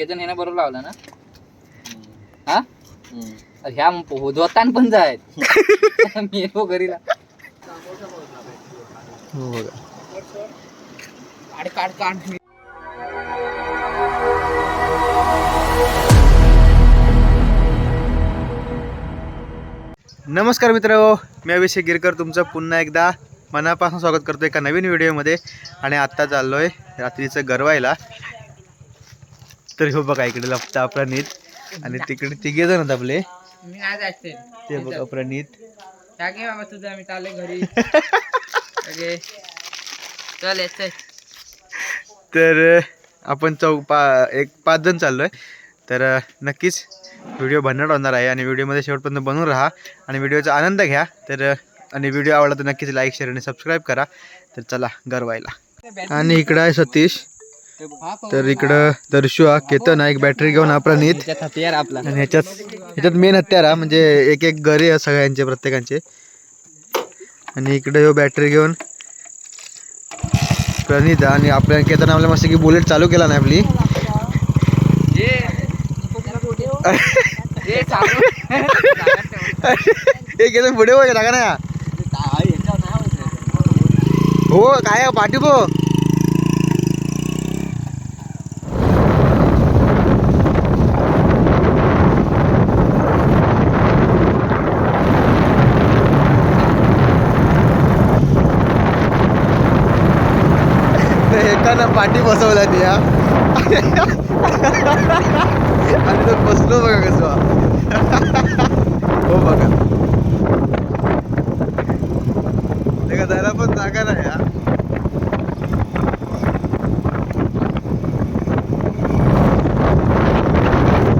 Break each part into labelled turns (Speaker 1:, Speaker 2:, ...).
Speaker 1: केतन ह्याने बरोबर लावला ना? हा? अरे ह्या धोतान पण जायत. मी येतो घरीला.
Speaker 2: हो बघा.
Speaker 1: काढ काढ काढ.
Speaker 2: नमस्कार मित्र मी अभिषेक गिरकर तुमचं पुन्हा एकदा मनापासून स्वागत करतो एका नवीन व्हिडिओमध्ये. आणि आत्ता चाललो आहे रात्रीचं गरवायला. तर हो बघा इकडे लपता प्रणित आणि तिकडे तिघे जण आहेत आपले.
Speaker 1: मी नाही जायचे
Speaker 2: ते बघा प्रणित
Speaker 1: टाके बाबा तुझा मी चालले घरी. ओके. चल
Speaker 2: तर आपण चौ पा एक पाच जण चाललो आहे तर नक्कीच व्हिडिओ भन्नाट होणार आहे आणि व्हिडिओमध्ये शेवटपर्यंत बनवून राहा आणि व्हिडिओचा आनंद घ्या. तर आणि व्हिडिओ आवडला तर नक्कीच लाईक शेअर आणि सबस्क्राईब करा. तर चला गरवायला. आणि इकडं आहे सतीश. तर इकडं दर्शू हा केतन हा एक बॅटरी घेऊन हा प्रणित.
Speaker 1: हत्यार आपला
Speaker 2: आणि ह्याच्यात ह्याच्यात मेन हत्यार हा म्हणजे एक एक गरे आहे सगळ्यांचे प्रत्येकांचे. आणि इकडे ह्यो बॅटरी घेऊन प्रणित आणि आपल्या केतन आपल्या मस्त की बुलेट चालू केला नाही आपली. हे केलं पुढे हो टाका ना. हो काय आहे, पाठी पाठी बसवला ती या आणि तो बसलो बघा कसं. हो बघा. ते पण जागा नाही या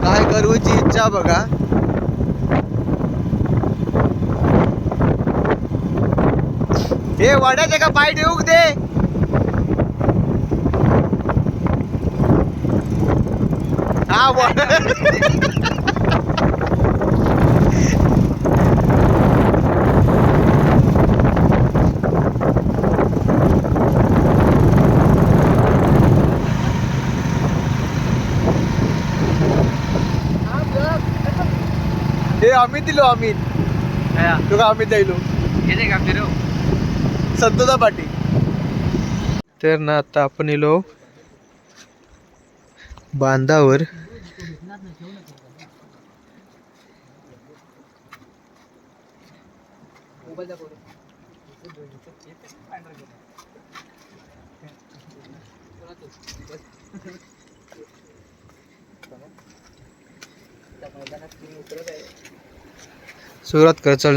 Speaker 2: काय करूची इच्छा बघा. हे वाड्याचे का पाय ठेवू दे. हा वाड्या हे अमित दिलो अमित तुका अमित जायलो
Speaker 1: येते का फिरव
Speaker 2: संतोषा पाटी तर ना आता आपण येलो बांधावर. सुरुवात कर चल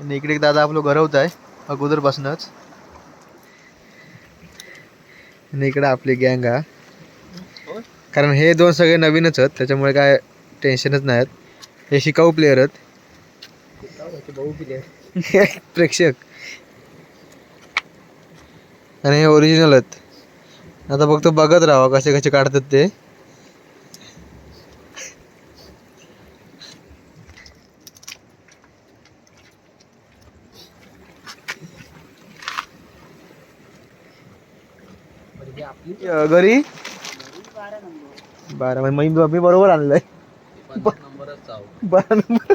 Speaker 2: आणि इकडे एक दादा आपलं घरवत आहे अगोदरपासूनच. आणि इकडं आपली गँग हा कारण हे दोन सगळे नवीनच आहेत त्याच्यामुळे काय टेन्शनच नाही आहेत. हे शिकाऊ प्लेयर आहेत. प्रेक्षक. आणि हे ओरिजिनल आहेत. आता फक्त बघत राहा कसे कसे काढतात ते. घरी बारा म्हणजे मी मी बरोबर आणलंय बारा नंबर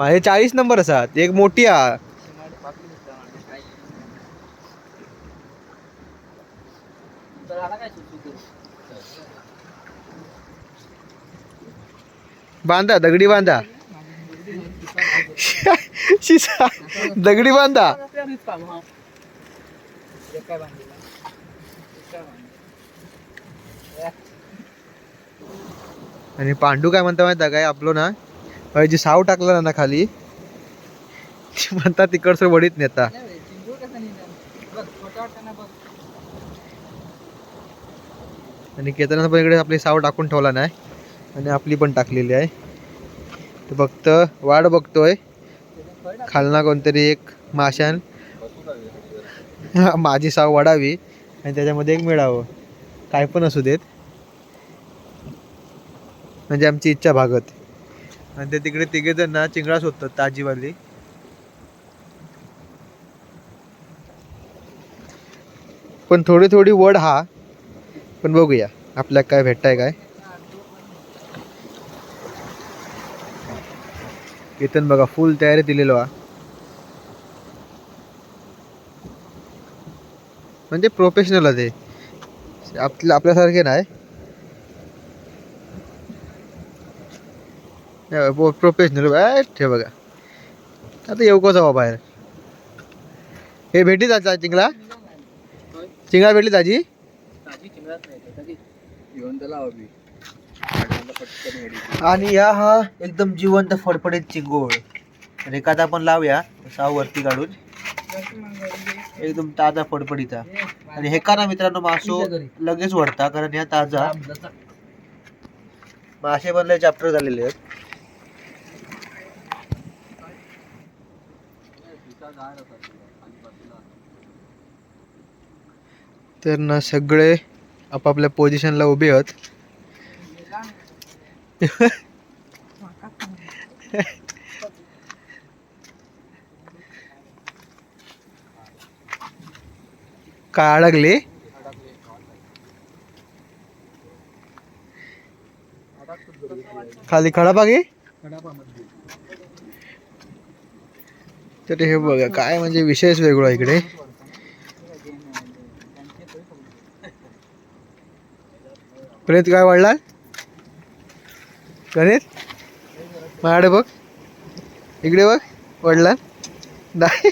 Speaker 2: हे चाळीस नंबर असतात एक मोठी हा बांधा दगडी बांधा शिसा दगडी बांधा आणि पांडू काय म्हणता माहिती काय आपलं ना जी साव टाकला ना खाली ती म्हणतात तिकडचं वडीत नेता. आणि केदारनाथ पण इकडे आपली साव टाकून ठेवला नाही आणि आपली पण टाकलेली आहे. तर फक्त वाट बघतोय. खालना कोणतरी एक माशान माझी साव वाढावी आणि त्याच्यामध्ये एक मिळावं. काय पण असू देत. म्हणजे आमची इच्छा भागत. आणि ते तिकडे तिघे जण ना चिंगळा शोधतात ताजीवाली. पण थोडी थोडी वड हा. पण बघूया आपल्याला काय भेटताय काय. इथून बघा फुल तयारी दिलेलो हा. म्हणजे प्रोफेशनल ते. आपल्या आपल्यासारखे नाही. प्रोफेशनल ठे बघा. आता येऊ कसं बा बाहेर? हे भेटली जायचा चिंगला चिंगळा? भेटली ताजी आणि ह्या हा एकदम जिवंत फडफडीत चिंगोळ. रेखात आपण लावूया सहा वरती काढून. एकदम ताजा फडफडीचा आणि हे का ना मित्रांनो मासो लगेच वरता कारण ह्या ताजा मासे बनले चॅप्टर झालेले आहेत. तर ना सगळे आपापल्या पोझिशनला उभे आहेत. काय अडकले खाली खडा बागे तर हे बघा काय म्हणजे विषयच वेगळा इकडे. प्रेत काय वाढला? गणित माझ्याकडे बघ. इकडे बघ वडला नाही.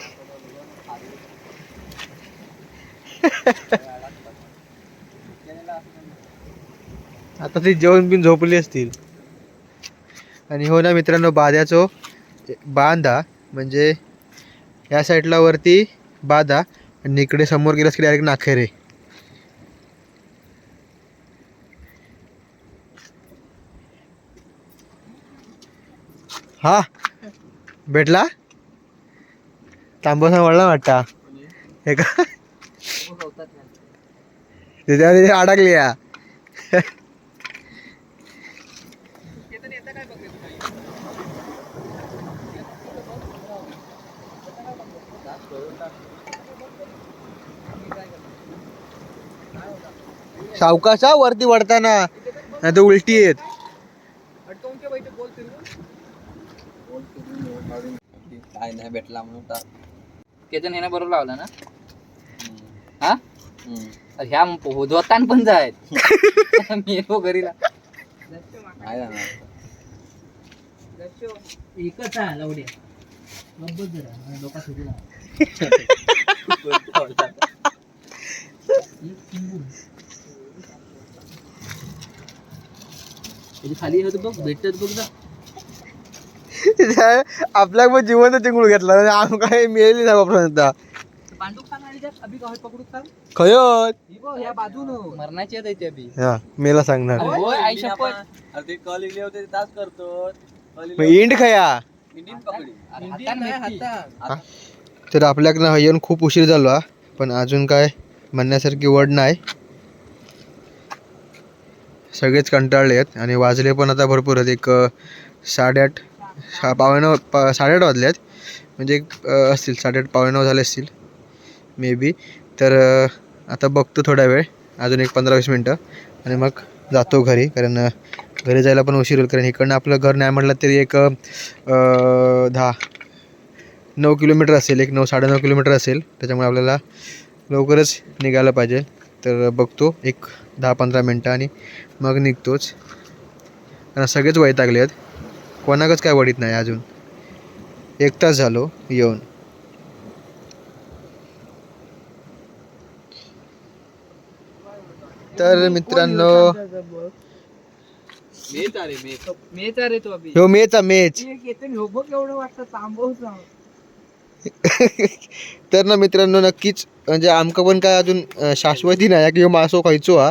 Speaker 2: आता ती जेवण बिन झोपली असतील. आणि हो ना मित्रांनो बाद्याचो बांधा म्हणजे या साईडला वरती बाधा आणि इकडे समोर गेलास की डायरेक्ट नाखेरे. हा भेटला? तांबोसा वळला वाटता. हे का? त्याच्यावर तिथे अडकली या. सावकाशा वरती वडताना नाही तर उलटी येत.
Speaker 1: काय नाही भेटला म्हणून त्याचं नेणं बरोबर लावलं ना? हा? अरे ह्या धोतान पण जायत. मी येतो घरीला. नाही जाणार
Speaker 3: एकच आहे लावड्या गब्बत जरा डोका सुरू खाली होत बघ भेटत बघ ना
Speaker 2: आपल्या पण जिवंत चिंगूळ घेतला आणि आम काय मिळेल नाही वापरून
Speaker 3: पांडू खान
Speaker 2: खयत
Speaker 3: ही
Speaker 1: मरणाची
Speaker 2: हा मेला सांगणार.
Speaker 1: अरे होय आई शपथ
Speaker 3: ते कॉल इले होते तास करतो.
Speaker 2: मग इंड खया.
Speaker 3: इंडियन पकडी.
Speaker 2: तर आपल्याकडनं हा येऊन खूप उशीर झालो हा. पण अजून काय म्हणण्यासारखी वड नाही. सगळेच कंटाळले आहेत आणि वाजले पण आता भरपूर आहेत. एक अं, साडेआठ पावणे नऊ पा साडेआठ वाजले आहेत. म्हणजे एक अं, असतील साडेआठ पावणे नऊ झाले असतील. मे बी तर आता बघतो थोडा वेळ. अजून एक पंधरा वीस मिनटं. आणि मग जातो घरी. कारण घरी जायला पण उशीर होईल. कारण इकडनं आपलं घर नाही म्हटलं तरी एक दहा नऊ किलोमीटर असेल. एक नऊ साडेनऊ किलोमीटर असेल. त्याच्यामुळे आपल्याला लवकरच निघायला पाहिजे. तर बघतो. एक दहा पंधरा मिनटं आणि मग निघतोच. कारण सगळेच वैतागले आहेत. कोणाकच काय वडीत नाही अजून. एक तास झालो येऊन. तर मित्रांनो
Speaker 1: मेच अरे मेच.
Speaker 3: तो अभि.
Speaker 2: ह्यो मेचा
Speaker 3: हो बघ एवढं वाटतं तांबवचा
Speaker 2: तर ना मित्रांनो नक्कीच म्हणजे आमका पण काय अजून अं, शाश्वती नाही की ह्यो मासो खायचो हा.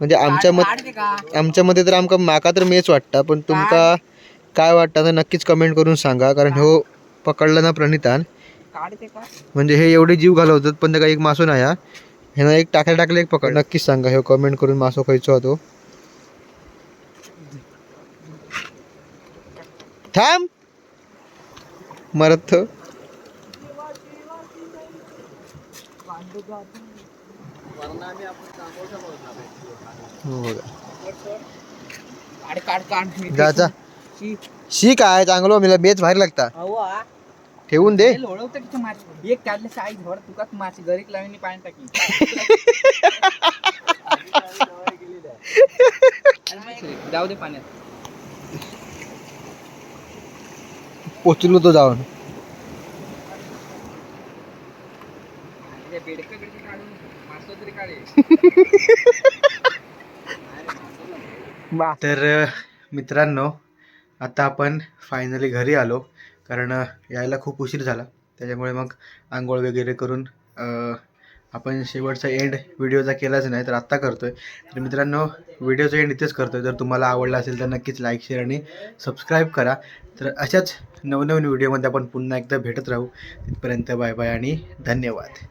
Speaker 2: म्हणजे आमच्या मत आमच्या मध्ये तर आमका माका तर मेच वाटता पण तुमका काय वाटतं तर नक्कीच कमेंट करून सांगा कारण ह्यो पकडला ना प्रणितान.
Speaker 3: काढते का?
Speaker 2: म्हणजे हे एवढे जीव घालवतात पण ते काही एक मासो नाही हा. ह्यानं एक टाकल्या टाकले एक पकड नक्कीच सांगा हे कमेंट करून मासो खायचो तो. थांब. मरत. हो जा जा. शी. काय चांगलं मला बेच बाहेर लागता. ठेवून दे.
Speaker 3: लोळवतं की माछ एक काढले साई झोड तुकाच माछ गरीक लावून पाणी टाकी जाऊ दे पाण्यात.
Speaker 2: पोचलो तो जाऊन.
Speaker 3: ते तरी
Speaker 2: मित्रांनो आता आपण फायनली घरी आलो. कारण यायला खूप उशीर झाला. त्याच्यामुळे मग आंघोळ वगैरे करून आपण शेवटचा एंड व्हिडिओचा केलाच नाही तर आत्ता करतोय. तर मित्रांनो व्हिडिओचा एंड इथेच करतोय. जर तुम्हाला आवडला असेल तर नक्कीच लाईक शेअर आणि सबस्क्राईब करा. तर अशाच नवनवीन व्हिडिओमध्ये आपण पुन्हा एकदा भेटत राहू. तिथपर्यंत बाय बाय आणि धन्यवाद.